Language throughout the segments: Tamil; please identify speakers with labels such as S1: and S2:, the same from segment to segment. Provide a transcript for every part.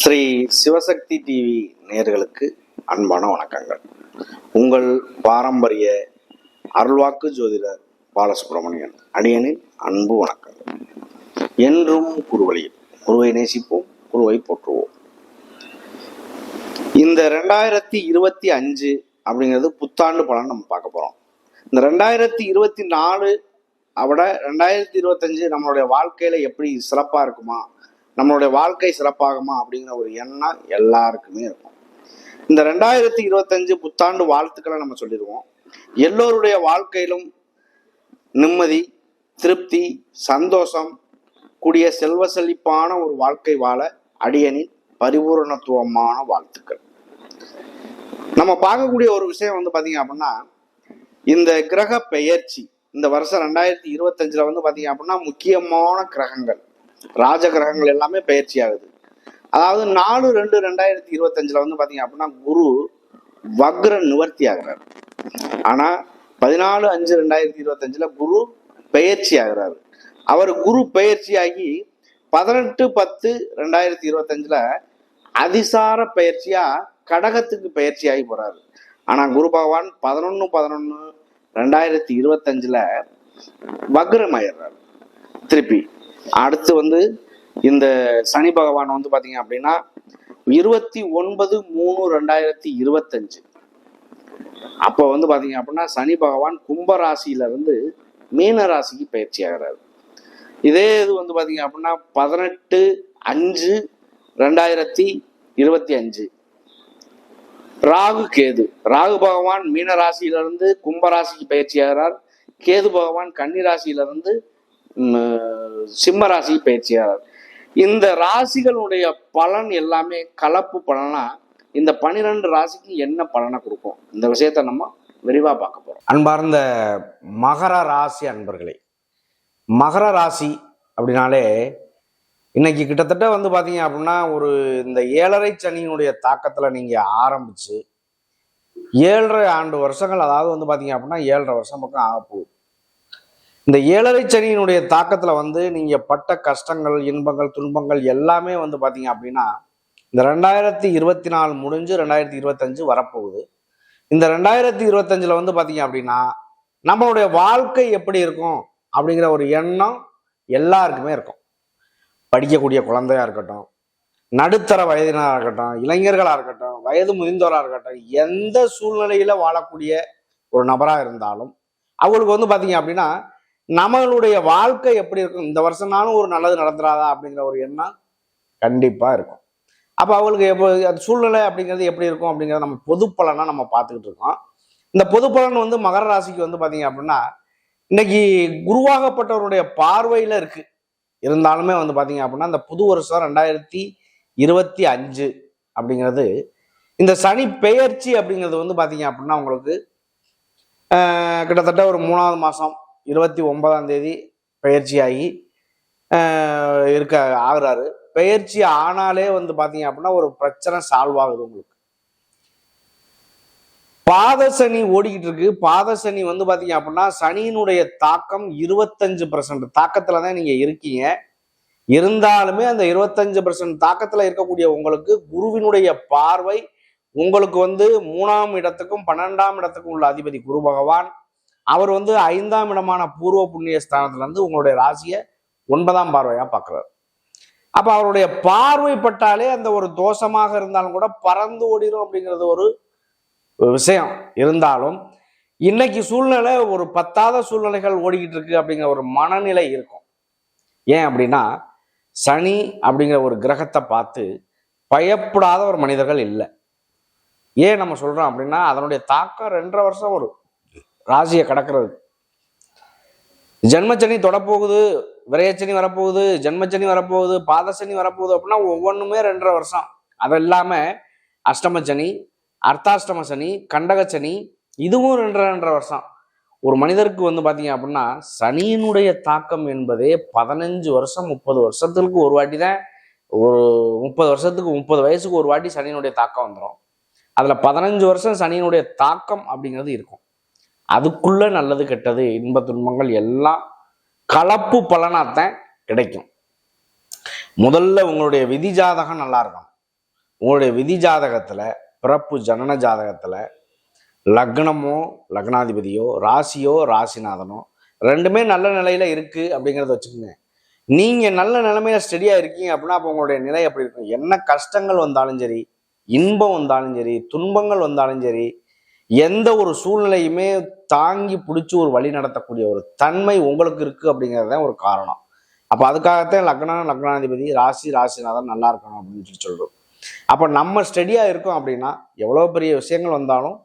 S1: ஸ்ரீ சிவசக்தி டிவி நேர்களுக்கு அன்பான வணக்கங்கள். உங்கள் பாரம்பரிய அருள்வாக்கு ஜோதிடர் பாலசுப்ரமணியன் அடியனின் அன்பு வணக்கங்கள். என்றும் குருவழியில் குருவை நேசிப்போம் குருவை போற்றுவோம். இந்த ரெண்டாயிரத்தி இருபத்தி அஞ்சு அப்படிங்கிறது புத்தாண்டு பலன் நம்ம பார்க்க போறோம். இந்த ரெண்டாயிரத்தி இருபத்தி நாலு அவட ரெண்டாயிரத்தி இருபத்தஞ்சு நம்மளுடைய வாழ்க்கையில எப்படி சிறப்பா இருக்குமா நம்மளுடைய வாழ்க்கை சிறப்பாகுமா அப்படிங்கிற ஒரு எண்ணம் எல்லாருக்குமே இருக்கும். இந்த ரெண்டாயிரத்தி இருபத்தஞ்சு புத்தாண்டு வாழ்த்துக்களை நம்ம சொல்லிடுவோம். எல்லோருடைய வாழ்க்கையிலும் நிம்மதி திருப்தி சந்தோஷம் கூடிய செல்வ செழிப்பான ஒரு வாழ்க்கை வாழ அடியனின் பரிபூரணத்துவமான வாழ்த்துக்கள். நம்ம பார்க்கக்கூடிய ஒரு விஷயம் வந்து பார்த்தீங்க அப்படின்னா இந்த கிரக பெயர்ச்சி இந்த வருஷம் ரெண்டாயிரத்தி இருபத்தஞ்சில் வந்து பார்த்தீங்க அப்படின்னா முக்கியமான கிரகங்கள். ராஜ கிரகங்கள் எல்லாமே பயிற்சி ஆகுது. அதாவது நாலு ரெண்டு ரெண்டாயிரத்தி இருபத்தஞ்சில் வந்து பார்த்தீங்க அப்படின்னா குரு வக்ர நிவர்த்தி ஆகிறார். ஆனா பதினாலு அஞ்சு ரெண்டாயிரத்தி இருபத்தஞ்சில் குரு பயிற்சி ஆகிறார். அவர் குரு பயிற்சி ஆகி பதினெட்டு பத்து ரெண்டாயிரத்தி இருபத்தஞ்சில் அதிசார பயிற்சியா கடகத்துக்கு பயிற்சி ஆகி போறாரு. ஆனா குரு பகவான் பதினொன்னு பதினொன்னு ரெண்டாயிரத்தி இருபத்தஞ்சுல வக்ரமாயிடுறார் திருப்பி அடுத்து வந்து இந்த சனி பகவான் வந்து பாத்தீங்க அப்படின்னா இருபத்தி ஒன்பது மூணு ரெண்டாயிரத்தி இருபத்தஞ்சு. அப்போ வந்து பாத்தீங்க அப்படின்னா சனி பகவான் கும்பராசியில இருந்து மீன ராசிக்கு பயிற்சி ஆகிறாரு. இதே இது வந்து பாத்தீங்க அப்படின்னா பதினெட்டு அஞ்சு ரெண்டாயிரத்தி இருபத்தி அஞ்சு. ராகு கேது. ராகு பகவான் மீன ராசியிலிருந்து கும்பராசிக்கு பயிற்சி ஆகிறார். கேது பகவான் கன்னி ராசியிலிருந்து சிம்ம ராசி பயிற்சி இந்த ராசிகளுடைய பலன் எல்லாமே கலப்பு பலனா இந்த பனிரெண்டு ராசிக்கு என்ன பலனை கொடுக்கும்? இந்த விஷயத்த நம்ம விரிவாக பார்க்க போகிறோம்
S2: அன்பார்ந்த மகர ராசி அன்பர்களே மகர ராசி அப்படின்னாலே இன்னைக்கு கிட்டத்தட்ட வந்து பார்த்தீங்க அப்படின்னா ஒரு இந்த ஏழரை சனியினுடைய தாக்கத்தில் நீங்கள் ஆரம்பித்து ஏழரை ஆண்டு வருஷங்கள் அதாவது வந்து பார்த்தீங்க அப்படின்னா ஏழரை வருஷம் பக்கம் ஆக போகுது. இந்த ஏழரை சனியினுடைய தாக்கத்தில் வந்து நீங்கள் பட்ட கஷ்டங்கள் இன்பங்கள் துன்பங்கள் எல்லாமே வந்து பார்த்தீங்க அப்படின்னா இந்த ரெண்டாயிரத்தி இருபத்தி நாலு முடிஞ்சு ரெண்டாயிரத்தி இருபத்தஞ்சு வரப்போகுது. இந்த ரெண்டாயிரத்தி இருபத்தஞ்சுல வந்து பாத்தீங்க அப்படின்னா நம்மளுடைய வாழ்க்கை எப்படி இருக்கும் அப்படிங்கிற ஒரு எண்ணம் எல்லாருக்குமே இருக்கும். படிக்கக்கூடிய குழந்தையா இருக்கட்டும் நடுத்தர வயதினராக இருக்கட்டும் இளைஞர்களாக இருக்கட்டும் வயது முதிர்ந்தோராக இருக்கட்டும் எந்த சூழ்நிலையில வாழக்கூடிய ஒரு நபராக இருந்தாலும் அவங்களுக்கு வந்து பார்த்தீங்க அப்படின்னா நம்மளுடைய வாழ்க்கை எப்படி இருக்கும்? இந்த வருஷம்னாலும் ஒரு நல்லது நடந்துடாதா அப்படிங்கிற ஒரு எண்ணம் கண்டிப்பாக இருக்கும். அப்போ அவங்களுக்கு எப்போ அது சூழ்நிலை அப்படிங்கிறது எப்படி இருக்கும் அப்படிங்கிறத நம்ம பொது நம்ம பார்த்துக்கிட்டு இருக்கோம். இந்த பொது பலன் வந்து மகர ராசிக்கு வந்து பார்த்தீங்க அப்படின்னா இன்னைக்கு குருவாகப்பட்டவருடைய பார்வையில் இருக்கு. இருந்தாலுமே வந்து பார்த்தீங்க அப்படின்னா இந்த புது வருஷம் ரெண்டாயிரத்தி இருபத்தி அஞ்சு அப்படிங்கிறது இந்த சனி பெயர்ச்சி அப்படிங்கிறது வந்து பார்த்தீங்க அப்படின்னா உங்களுக்கு கிட்டத்தட்ட ஒரு மூணாவது மாதம் இருபத்தி ஒன்பதாம் தேதி பயிற்சியாகி ஆகி இருக்க ஆகுறாரு. பயிற்சி ஆனாலே வந்து பாத்தீங்க அப்படின்னா ஒரு பிரச்சனை சால்வ் ஆகுது உங்களுக்கு. பாத சனி ஓடிக்கிட்டு இருக்கு. பாத சனி வந்து பாத்தீங்க அப்படின்னா சனியினுடைய தாக்கம் இருபத்தஞ்சு பர்சன்ட் தாக்கத்துல தான் நீங்க இருக்கீங்க. இருந்தாலுமே அந்த இருபத்தஞ்சு பர்சன்ட் தாக்கத்துல இருக்கக்கூடிய உங்களுக்கு குருவினுடைய பார்வை உங்களுக்கு வந்து மூணாம் இடத்துக்கும் பன்னெண்டாம் இடத்துக்கும் உள்ள அதிபதி குரு பகவான் அவர் வந்து ஐந்தாம் இடமான பூர்வ புண்ணிய ஸ்தானத்துல இருந்து உங்களுடைய ராசியை ஒன்பதாம் பார்வையா பார்க்கிறார். அப்ப அவருடைய பார்வைப்பட்டாலே அந்த ஒரு தோஷமாக இருந்தாலும் கூட பறந்து ஓடிடும் அப்படிங்கிறது ஒரு விஷயம் இருந்தாலும் இன்னைக்கு சூழ்நிலை ஒரு பத்தாத சூழ்நிலைகள் ஓடிக்கிட்டு இருக்கு அப்படிங்கிற ஒரு மனநிலை இருக்கும். ஏன் அப்படின்னா சனி அப்படிங்கிற ஒரு கிரகத்தை பார்த்து பயப்படாத ஒரு மனிதர்கள் இல்லை. ஏன் நம்ம சொல்றோம் அப்படின்னா அதனுடைய தாக்கம் ரெண்டரை வருஷம் வரும். ராசியை கடக்கிறது. ஜென்மச்சனி தொடப்போகுது விரயச்சனி வரப்போகுது ஜென்மச்சனி வரப்போகுது பாதசனி வரப்போகுது அப்படின்னா ஒவ்வொன்றுமே ரெண்டரை வருஷம். அது இல்லாமல் அஷ்டமச்சனி அர்த்தாஷ்டம சனி கண்டகச்சனி இதுவும் ரெண்டரை ரெண்டரை வருஷம். ஒரு மனிதருக்கு வந்து பார்த்தீங்க அப்படின்னா சனியினுடைய தாக்கம் என்பதே பதினஞ்சு வருஷம் முப்பது வருஷத்துக்கு ஒரு வாட்டி தான் ஒரு முப்பது வருஷத்துக்கு முப்பது வயசுக்கு ஒரு வாட்டி சனியினுடைய தாக்கம் வந்துடும் அதில் பதினஞ்சு வருஷம் சனியினுடைய தாக்கம் அப்படிங்கிறது இருக்கும். அதுக்குள்ளே நல்லது கெட்டது இன்ப துன்பங்கள் எல்லாம் கலப்பு பலனாத்தான் கிடைக்கும். முதல்ல உங்களுடைய விதி ஜாதகம் நல்லா இருக்கும் உங்களுடைய விதி ஜாதகத்தில் பிறப்பு ஜனன ஜாதகத்தில் லக்னமோ லக்னாதிபதியோ ராசியோ ராசிநாதனோ ரெண்டுமே நல்ல நிலையில் இருக்குது அப்படிங்கிறத வச்சுக்கோங்க. நீங்கள் நல்ல நிலைமையில ஸ்டெடியாக இருக்கீங்க அப்படின்னா அப்போ உங்களுடைய நிலை எப்படி இருக்கும்? என்ன கஷ்டங்கள் வந்தாலும் சரி இன்பம் வந்தாலும் சரி துன்பங்கள் வந்தாலும் சரி எந்த ஒரு சூழ்நிலையுமே தாங்கி பிடிச்சி ஒரு வழி நடத்தக்கூடிய ஒரு தன்மை உங்களுக்கு இருக்கு அப்படிங்கிறது தான் ஒரு காரணம். அப்போ அதுக்காகத்தான் லக்னம் லக்னாதிபதி ராசி ராசிநாதன் நல்லா இருக்கணும் அப்படின்னு சொல்லி சொல்றோம். அப்போ நம்ம ஸ்டெடியா இருக்கோம் அப்படின்னா எவ்வளோ பெரிய விஷயங்கள் வந்தாலும்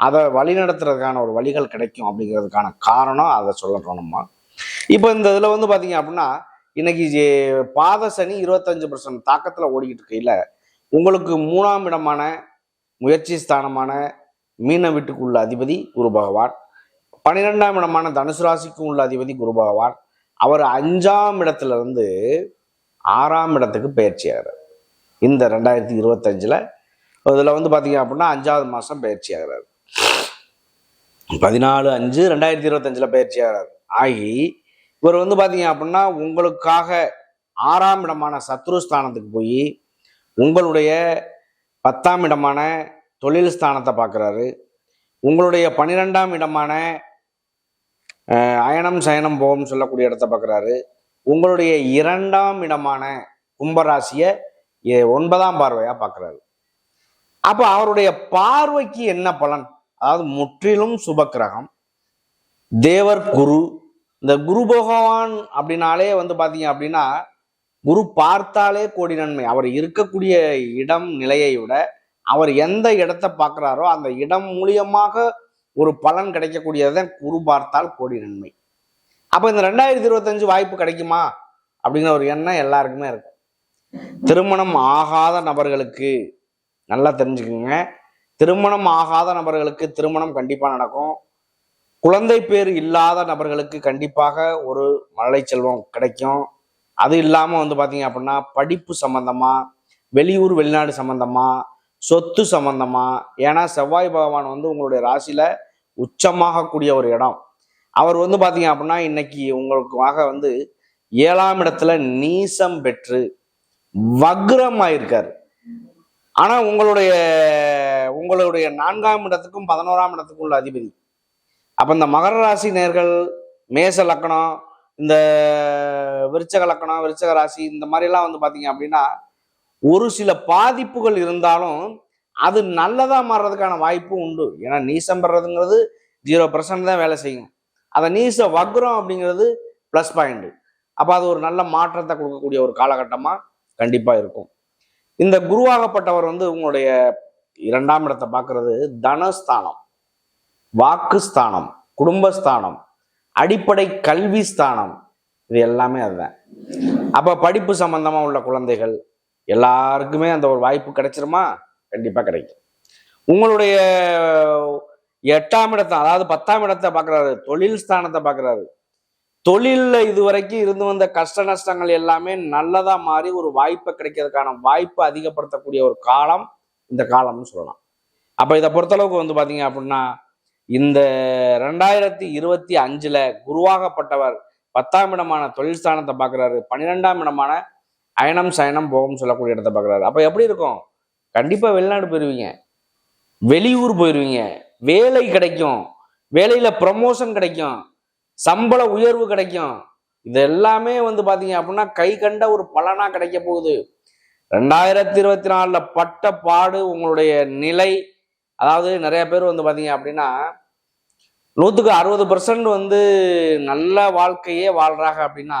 S2: அதை வழி நடத்துறதுக்கான ஒரு வழிகள் கிடைக்கும் அப்படிங்கிறதுக்கான காரணம் அதை சொல்லணும் நம்ம. இப்போ இந்த இதில் வந்து பார்த்தீங்க அப்படின்னா இன்னைக்கு பாத சனி இருபத்தஞ்சு பர்சன்ட் தாக்கத்தில் ஓடிக்கிட்டு இருக்கையில் உங்களுக்கு மூணாம் இடமான முயற்சி ஸ்தானமான மீன வீட்டுக்கு உள்ள அதிபதி குரு பகவான். பன்னிரெண்டாம் இடமான தனுசு ராசிக்கும் உள்ள அதிபதி குரு பகவான் அவர் அஞ்சாம் இடத்துல இருந்து ஆறாம் இடத்துக்கு பயிற்சி ஆகிறார். இந்த ரெண்டாயிரத்தி இருபத்தஞ்சில் இதில் வந்து பார்த்தீங்க அப்படின்னா அஞ்சாவது மாதம் பயிற்சி ஆகிறார். பதினாலு அஞ்சு ரெண்டாயிரத்தி இருபத்தஞ்சில் பயிற்சி ஆகிறார். ஆகி இவர் வந்து பார்த்தீங்க அப்படின்னா உங்களுக்காக ஆறாம் இடமான சத்ரு ஸ்தானத்துக்கு போய் உங்களுடைய பத்தாம் இடமான தொழில் ஸ்தானத்தை பார்க்குறாரு உங்களுடைய பன்னிரெண்டாம் இடமான அயனம் சயனம் போகம் சொல்லக்கூடிய இடத்த பார்க்குறாரு. உங்களுடைய இரண்டாம் இடமான கும்பராசியை ஒன்பதாம் பார்வையாக பார்க்குறாரு. அப்போ அவருடைய பார்வைக்கு என்ன பலன்? அதாவது முற்றிலும் சுபக்கிரகம். தேவர் குரு. இந்த குரு பகவான் அப்படின்னாலே வந்து பார்த்தீங்க அப்படின்னா குரு பார்த்தாலே கோடி நன்மை. அவர் இருக்கக்கூடிய இடம் நிலையை விட அவர் எந்த இடத்த பார்க்குறாரோ அந்த இடம் மூலியமாக ஒரு பலன் கிடைக்கக்கூடியதான் குரு பார்த்தால் கோடி நன்மை. அப்போ இந்த ரெண்டாயிரத்தி இருபத்தஞ்சு வாய்ப்பு கிடைக்குமா? அப்படிங்கிற ஒரு எண்ணம் எல்லாருக்குமே இருக்கும். திருமணம் ஆகாத நபர்களுக்கு நல்லா தெரிஞ்சுக்கோங்க. திருமணம் ஆகாத நபர்களுக்கு திருமணம் கண்டிப்பாக நடக்கும். குழந்தை பேர் இல்லாத நபர்களுக்கு கண்டிப்பாக ஒரு மழலை செல்வம் கிடைக்கும். அது இல்லாமல் வந்து பார்த்தீங்க அப்படின்னா படிப்பு சம்பந்தமா வெளியூர் வெளிநாடு சம்பந்தமா சொத்து சம்பந்தமா ஏன்னா செவ்வாய் பகவான் வந்து உங்களுடைய ராசியில உச்சமாகக்கூடிய ஒரு இடம். அவர் வந்து பார்த்தீங்க அப்படின்னா இன்னைக்கு உங்களுக்காக வந்து ஏழாம் இடத்துல நீசம் பெற்று வக்ரம் ஆயிருக்கார் ஆனா உங்களுடைய உங்களுடைய நான்காம் இடத்துக்கும் பதினோராம் இடத்துக்கும் உள்ள அதிபதி. அப்ப இந்த மகர ராசி நேர்கள் மேச லக்கணம் இந்த விருச்சக லக்கணம் விருச்சக ராசி இந்த மாதிரிலாம் வந்து பார்த்தீங்க அப்படின்னா ஒரு சில பாதிப்புகள் இருந்தாலும் அது நல்லதாக மாறுறதுக்கான வாய்ப்பும் உண்டு. ஏன்னா நீசம் பெறதுங்கிறது ஜீரோ பர்சன்ட் தான் வேலை செய்யும். அதை நீச வக்ரம் அப்படிங்கிறது ப்ளஸ் பாயிண்ட் அப்போ அது ஒரு நல்ல மாற்றத்தை கொடுக்கக்கூடிய ஒரு காலகட்டமாக கண்டிப்பாக இருக்கும். இந்த குருவாகப்பட்டவர் வந்து உங்களுடைய இரண்டாம் இடத்தை பார்க்கறது தனஸ்தானம் வாக்குஸ்தானம் குடும்பஸ்தானம் அடிப்படை கல்வி ஸ்தானம். இது எல்லாமே அதுதான். அப்போ படிப்பு சம்பந்தமாக உள்ள குழந்தைகள் எல்லாருக்குமே அந்த ஒரு வாய்ப்பு கிடைச்சிருமா? கண்டிப்பாக கிடைக்கும். உங்களுடைய எட்டாம் இடத்தை அதாவது பத்தாம் இடத்தை பார்க்குறாரு தொழில் ஸ்தானத்தை பார்க்குறாரு. தொழிலில் இது வரைக்கும் இருந்து வந்த கஷ்ட நஷ்டங்கள் எல்லாமே நல்லதாக மாறி ஒரு வாய்ப்பை கிடைக்கிறதுக்கான வாய்ப்பை அதிகப்படுத்தக்கூடிய ஒரு காலம் இந்த காலம்னு சொல்லலாம். அப்போ இதை பொறுத்தளவுக்கு வந்து பார்த்தீங்க அப்படின்னா இந்த ரெண்டாயிரத்தி இருபத்தி அஞ்சில் குருவாகப்பட்டவர் பத்தாம் இடமான தொழில் ஸ்தானத்தை பார்க்குறாரு பன்னிரெண்டாம் இடமான அயனம் சயனம் போகம் சொல்லக்கூடிய இடத்தை பார்க்குறாரு. அப்போ எப்படி இருக்கும்? கண்டிப்பாக வெளிநாடு போயிருவீங்க. வெளியூர் போயிடுவீங்க வேலை கிடைக்கும். வேலையில் ப்ரமோஷன் கிடைக்கும். சம்பள உயர்வு கிடைக்கும். இது எல்லாமே வந்து பார்த்தீங்க அப்படின்னா கை கண்ட ஒரு பலனாக கிடைக்க போகுது. ரெண்டாயிரத்தி இருபத்தி நாலில் பட்ட பாடு உங்களுடைய நிலை. அதாவது நிறைய பேர் வந்து பார்த்தீங்க அப்படின்னா நூற்றுக்கு அறுபது பர்சன்ட் வந்து நல்ல வாழ்க்கையே வாழ்கிறாங்க அப்படின்னா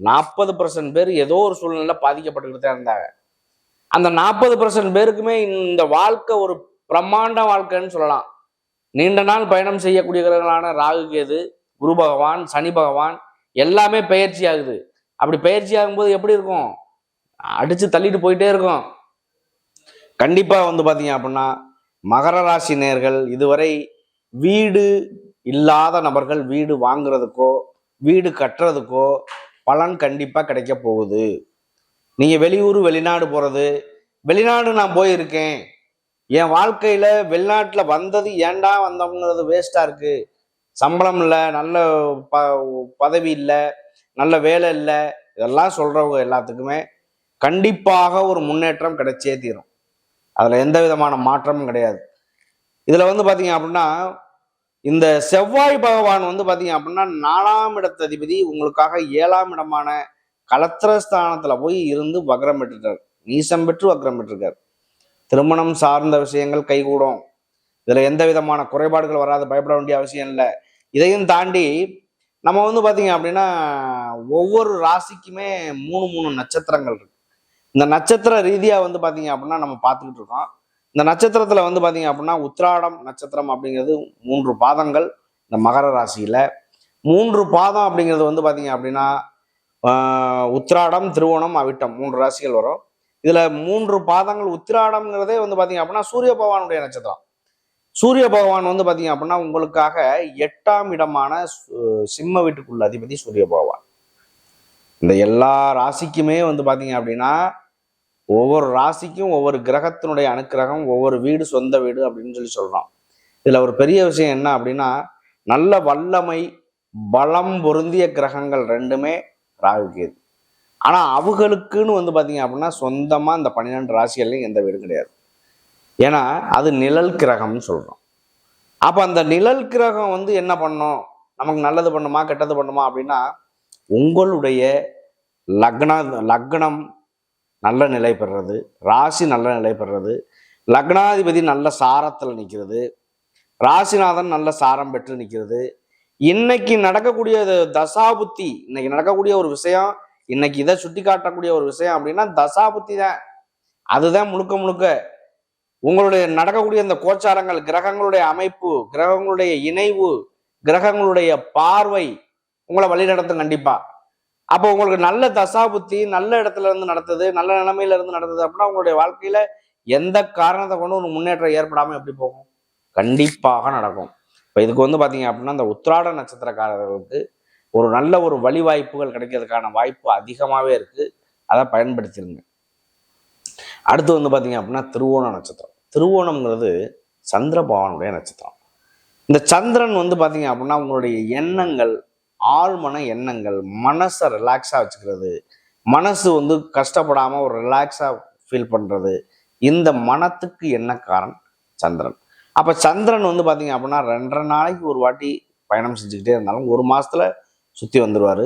S2: நாற்பது பர்சன்ட் பேர் ஏதோ ஒரு சூழ்நிலை பாதிக்கப்பட்டுக்கிட்டு தான் இருந்தாங்க. அந்த நாற்பது பர்சன்ட் பேருக்குமே இந்த வாழ்க்கை ஒரு பிரம்மாண்ட வாழ்க்கைன்னு சொல்லலாம். நீண்ட நாள் பயணம் செய்யக்கூடிய கிரகங்களான ராகு கேது குரு பகவான் சனி பகவான் எல்லாமே பயிற்சி ஆகுது. அப்படி பயிற்சி ஆகும்போது எப்படி இருக்கும்? அடித்து தள்ளிட்டு போயிட்டே இருக்கும். கண்டிப்பாக வந்து பார்த்தீங்க அப்படின்னா மகர ராசி நேர்கள் இதுவரை வீடு இல்லாத நபர்கள் வீடு வாங்குறதுக்கோ வீடு கட்டுறதுக்கோ பலன் கண்டிப்பாக கிடைக்க போகுது. நீங்கள் வெளியூர் வெளிநாடு போகிறது வெளிநாடு நான் போயிருக்கேன். என் வாழ்க்கையில் வெளிநாட்டில் வந்தது ஏன்டா வந்தோம்ங்கிறது வேஸ்ட்டாக இருக்குது சம்பளம் இல்லை நல்ல ப பதவி இல்லை நல்ல வேலை இல்லை. இதெல்லாம் சொல்கிறவங்க எல்லாத்துக்குமே கண்டிப்பாக ஒரு முன்னேற்றம் கிடைச்சே தீரும். அதில் எந்த விதமான மாற்றமும் கிடையாது. இதில் வந்து பார்த்தீங்க அப்படின்னா இந்த செவ்வாய் பகவான் வந்து பார்த்தீங்க அப்படின்னா நாலாம் இடத்த அதிபதி உங்களுக்காக ஏழாம் இடமான கலத்திரஸ்தானத்தில் போய் இருந்து வக்ரம் பெற்றுட்டார். நீசம் பெற்று வக்ரம் பெற்றிருக்கார். திருமணம் சார்ந்த விஷயங்கள் கைகூடும். இதில் எந்த விதமான குறைபாடுகள் வராது பயப்பட வேண்டிய அவசியம் இல்லை. இதையும் தாண்டி நம்ம வந்து பார்த்தீங்க அப்படின்னா ஒவ்வொரு ராசிக்குமே மூணு மூணு நட்சத்திரங்கள் இருக்கு. இந்த நட்சத்திர ரீதியாக வந்து பார்த்தீங்க அப்படின்னா நம்ம பார்த்துக்கிட்டு இருக்கோம். இந்த நட்சத்திரத்தில் வந்து பார்த்தீங்க அப்படின்னா உத்திராடம் நட்சத்திரம் அப்படிங்கிறது மூன்று பாதங்கள். இந்த மகர ராசியில் மூன்று பாதம் அப்படிங்கிறது வந்து பார்த்தீங்க அப்படின்னா உத்திராடம் திருவோணம் அவிட்டம் மூன்று ராசிகள் வரும். இதுல மூன்று பாதங்கள் உத்திராடம்ங்கிறதே வந்து பாத்தீங்க அப்படின்னா சூரிய பகவானுடைய நட்சத்திரம். சூரிய பகவான் வந்து பாத்தீங்க அப்படின்னா உங்களுக்காக எட்டாம் இடமான சிம்ம வீட்டுக்குள்ள அதிபதி சூரிய பகவான். இந்த எல்லா ராசிக்குமே வந்து பாத்தீங்க அப்படின்னா ஒவ்வொரு ராசிக்கும் ஒவ்வொரு கிரகத்தினுடைய அனுக்கிரகம் ஒவ்வொரு வீடு சொந்த வீடு அப்படின்னு சொல்லி சொல்றோம். இதுல ஒரு பெரிய விஷயம் என்ன அப்படின்னா நல்ல வல்லமை பலம் பொருந்திய கிரகங்கள் ரெண்டுமே ராகு கேது ஆனால் அவங்களுக்குன்னு வந்து பார்த்தீங்க அப்படின்னா சொந்தமாக இந்த பன்னிரெண்டு ராசிகள்லையும் எந்த வீடும் கிடையாது. ஏன்னா அது நிழல் கிரகம்னு சொல்கிறோம் அப்போ அந்த நிழல் கிரகம் வந்து என்ன பண்ணும்? நமக்கு நல்லது பண்ணுமா கெட்டது பண்ணுமா அப்படின்னா உங்களுடைய லக்ன லக்னம் நல்ல நிலை பெறுறது ராசி நல்ல நிலை பெறுறது லக்னாதிபதி நல்ல சாரத்தில் நிற்கிறது ராசிநாதன் நல்ல சாரம் பெற்று நிற்கிறது இன்னைக்கு நடக்கக்கூடிய தசாபுத்தி இன்னைக்கு நடக்கக்கூடிய ஒரு விஷயம் இன்னைக்கு இதை சுட்டி காட்டக்கூடிய ஒரு விஷயம் அப்படின்னா தசாபுத்தி தான். அதுதான் முழுக்க முழுக்க உங்களுடைய நடக்கக்கூடிய இந்த கோச்சாரங்கள் கிரகங்களுடைய அமைப்பு கிரகங்களுடைய இணைவு கிரகங்களுடைய பார்வை உங்களை வழிநடத்தும் கண்டிப்பா. அப்போ உங்களுக்கு நல்ல தசாபுத்தி நல்ல இடத்துல இருந்து நடத்துது நல்ல நிலைமையில இருந்து நடத்துது அப்படின்னா உங்களுடைய வாழ்க்கையில எந்த காரணத்தை கொண்டு ஒரு முன்னேற்றம் ஏற்படாம எப்படி போகும்? கண்டிப்பாக நடக்கும். இப்போ இதுக்கு வந்து பார்த்தீங்க அப்படின்னா இந்த உத்திராட நட்சத்திரக்காரர்களுக்கு ஒரு நல்ல ஒரு வழிவாய்ப்புகள் கிடைக்கிறதுக்கான வாய்ப்பு அதிகமாகவே இருக்குது அதை பயன்படுத்திருங்க. அடுத்து வந்து பார்த்தீங்க அப்படின்னா திருவோண நட்சத்திரம். திருவோணம்ங்கிறது சந்திர பகவானுடைய நட்சத்திரம். இந்த சந்திரன் வந்து பார்த்தீங்க அப்படின்னா உங்களுடைய எண்ணங்கள் ஆழ்மன எண்ணங்கள் மனசை ரிலாக்ஸாக வச்சுக்கிறது மனசு வந்து கஷ்டப்படாமல் ஒரு ரிலாக்ஸாக ஃபீல் பண்ணுறது இந்த மனத்துக்கு என்ன காரணம்? சந்திரன். அப்போ சந்திரன் வந்து பார்த்தீங்க அப்படின்னா ரெண்டரை நாளைக்கு ஒரு வாட்டி பயணம் செஞ்சுக்கிட்டே இருந்தாலும் ஒரு மாதத்தில் சுற்றி வந்துடுவார்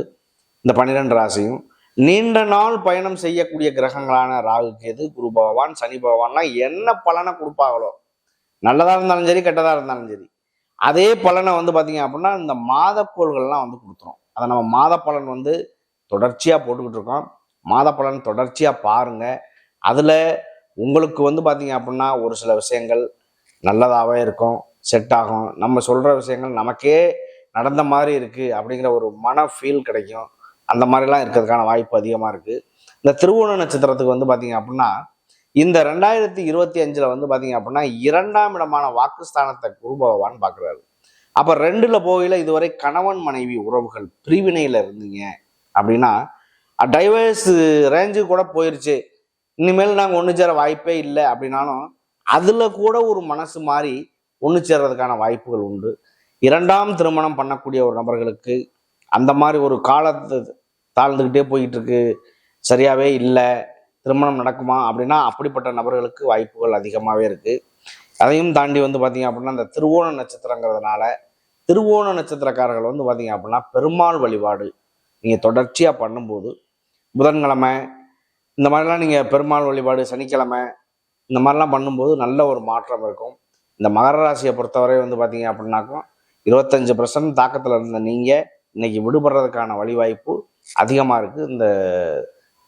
S2: இந்த பன்னிரெண்டு ராசியும். நீண்ட நாள் பயணம் செய்யக்கூடிய கிரகங்களான ராகு கேது குரு பகவான் சனி பகவான்லாம் என்ன பலனை கொடுப்பாங்களோ? நல்லதாக இருந்தாலும் சரி கெட்டதாக இருந்தாலும் சரி. அதே பலனை வந்து பார்த்தீங்க அப்படின்னா இந்த மாதக்கோள்கள்லாம் வந்து கொடுத்துரும். அதை நம்ம மாத பலன் வந்து தொடர்ச்சியாக போட்டுக்கிட்டு இருக்கோம். மாத பலன் தொடர்ச்சியாக பாருங்க. அதில் உங்களுக்கு வந்து பார்த்தீங்க அப்படின்னா ஒரு சில விஷயங்கள் நல்லதாகவே இருக்கும் செட் ஆகும். நம்ம சொல்கிற விஷயங்கள் நமக்கே நடந்த மாதிரி இருக்குது அப்படிங்கிற ஒரு மன ஃபீல் கிடைக்கும். அந்த மாதிரிலாம் இருக்கிறதுக்கான வாய்ப்பு அதிகமாக இருக்குது இந்த திருவோண நட்சத்திரத்துக்கு வந்து பார்த்தீங்க அப்படின்னா இந்த ரெண்டாயிரத்தி இருபத்தி அஞ்சில் வந்து பார்த்திங்க அப்படின்னா இரண்டாம் இடமான வாக்குஸ்தானத்தை குரு பகவான் பார்க்குறாரு அப்போ ரெண்டில் போகையில் இதுவரை கணவன் மனைவி உறவுகள் பிரிவினையில் இருந்தீங்க அப்படின்னா டைவர்ஸ் ரேஞ்சு கூட போயிடுச்சு இனிமேல் நாங்கள் ஒன்று சேர வாய்ப்பே இல்லை அப்படின்னாலும் அதில் கூட ஒரு மனசு மாறி ஒன்று சேர்றதுக்கான வாய்ப்புகள் உண்டு. இரண்டாம் திருமணம் பண்ணக்கூடிய ஒரு நபர்களுக்கு அந்த மாதிரி ஒரு காலத்து தாழ்ந்துக்கிட்டே போயிட்டு இருக்கு இல்லை திருமணம் நடக்குமா அப்படின்னா அப்படிப்பட்ட நபர்களுக்கு வாய்ப்புகள் அதிகமாகவே இருக்குது அதையும் தாண்டி வந்து பார்த்திங்க அப்படின்னா இந்த திருவோண நட்சத்திரங்கிறதுனால திருவோண நட்சத்திரக்காரர்கள் வந்து பார்த்திங்க அப்படின்னா பெருமாள் வழிபாடு நீங்கள் தொடர்ச்சியாக பண்ணும்போது புதன்கிழமை இந்த மாதிரிலாம் நீங்கள் பெருமாள் வழிபாடு சனிக்கிழமை இந்த மாதிரிலாம் பண்ணும்போது நல்ல ஒரு மாற்றம் இருக்கும். இந்த மகர ராசியை பொறுத்தவரை வந்து பார்த்தீங்க அப்படின்னாக்கும் இருபத்தஞ்சு பர்சன்ட் தாக்கத்தில் இருந்த நீங்கள் இன்னைக்கு விடுபடுறதுக்கான வழிவாய்ப்பு அதிகமாக இருக்குது இந்த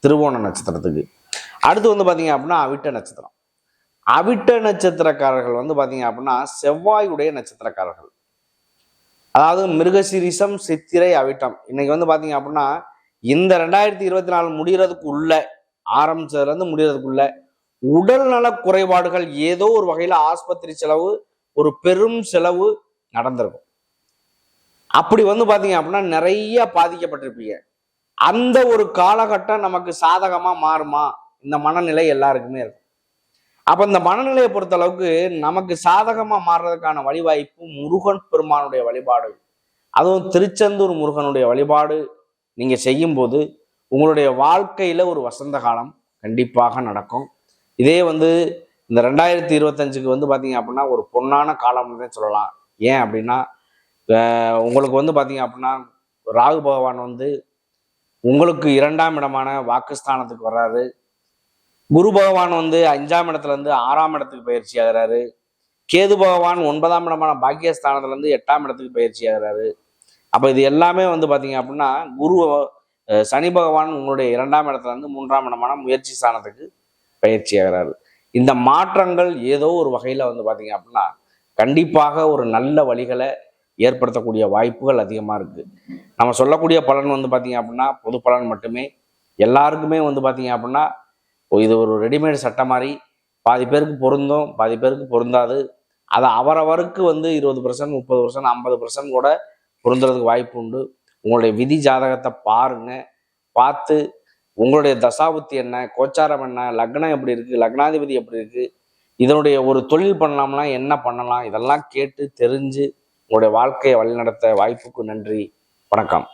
S2: திருவோண நட்சத்திரத்துக்கு. அடுத்து வந்து பார்த்தீங்க அப்படின்னா அவிட்ட நட்சத்திரம். அவிட்ட நட்சத்திரக்காரர்கள் வந்து பார்த்தீங்க அப்படின்னா செவ்வாயுடைய நட்சத்திரக்காரர்கள். அதாவது மிருகசிரிசம் சித்திரை அவிட்டம். இன்னைக்கு வந்து பார்த்தீங்க அப்படின்னா இந்த ரெண்டாயிரத்தி இருபத்தி நாலு முடிகிறதுக்கு உள்ள ஆரம்பிச்சதுலேருந்து முடிகிறதுக்குள்ள உடல்நல குறைபாடுகள் ஏதோ ஒரு வகையில் ஆஸ்பத்திரி செலவு ஒரு பெரும் செலவு நடந்திருக்கும். அப்படி வந்து பார்த்தீங்க அப்படின்னா நிறைய பாதிக்கப்பட்டிருப்பீங்க. அந்த ஒரு காலகட்டம் நமக்கு சாதகமாக மாறுமா? இந்த மனநிலை எல்லாருக்குமே இருக்கும். அப்போ இந்த மனநிலையை பொறுத்த அளவுக்கு நமக்கு சாதகமாக மாறுறதுக்கான வழிவாய்ப்பு முருகன் பெருமானுடைய வழிபாடு. அதுவும் திருச்செந்தூர் முருகனுடைய வழிபாடு நீங்கள் செய்யும்போது உங்களுடைய வாழ்க்கையில் ஒரு வசந்த காலம் கண்டிப்பாக நடக்கும். இதே வந்து இந்த ரெண்டாயிரத்தி இருபத்தஞ்சுக்கு வந்து பார்த்தீங்க அப்படின்னா ஒரு பொன்னான காலம்னு தான் சொல்லலாம். ஏன் அப்படின்னா உங்களுக்கு வந்து பார்த்தீங்க அப்படின்னா ராகு பகவான் வந்து உங்களுக்கு இரண்டாம் இடமான வாக்குஸ்தானத்துக்கு வர்றாரு. குரு பகவான் வந்து அஞ்சாம் இடத்துலேருந்து ஆறாம் இடத்துக்கு பயிற்சி ஆகிறாரு. கேது பகவான் ஒன்பதாம் இடமான பாக்கியஸ்தானத்துலேருந்து எட்டாம் இடத்துக்கு பயிற்சி ஆகிறாரு. அப்போ இது எல்லாமே வந்து பார்த்தீங்க அப்படின்னா குரு சனி பகவான் உங்களுடைய இரண்டாம் இடத்துலேருந்து மூன்றாம் இடமான முயற்சி ஸ்தானத்துக்கு பயிற்சி இந்த மாற்றங்கள் ஏதோ ஒரு வகையில் வந்து பார்த்தீங்க அப்படின்னா கண்டிப்பாக ஒரு நல்ல வழிகளை ஏற்படுத்தக்கூடிய வாய்ப்புகள் அதிகமாக இருக்குது நம்ம சொல்லக்கூடிய பலன் வந்து பார்த்தீங்க அப்படின்னா பொது பலன் மட்டுமே. எல்லாருக்குமே வந்து பார்த்தீங்க அப்படின்னா இது ஒரு ரெடிமேட் சட்டை மாதிரி பாதி பேருக்கு பொருந்தும் பாதி பேருக்கு பொருந்தாது. அது அவரவருக்கு வந்து இருபது பர்சன்ட் முப்பது பர்சன்ட் ஐம்பது பர்சன்ட் கூட பொருந்துறதுக்கு வாய்ப்பு உண்டு. உங்களுடைய விதி ஜாதகத்தை பாருங்க. பார்த்து உங்களுடைய தசாபுத்தி என்ன? கோச்சாரம் என்ன? லக்னம் எப்படி இருக்கு? லக்னாதிபதி எப்படி இருக்கு? இதனுடைய ஒரு தொழில் பண்ணலாம்னா என்ன பண்ணலாம்? இதெல்லாம் கேட்டு தெரிஞ்சு உங்களுடைய வாழ்க்கையை வழிநடத்த வாய்ப்புக்கு நன்றி. வணக்கம்.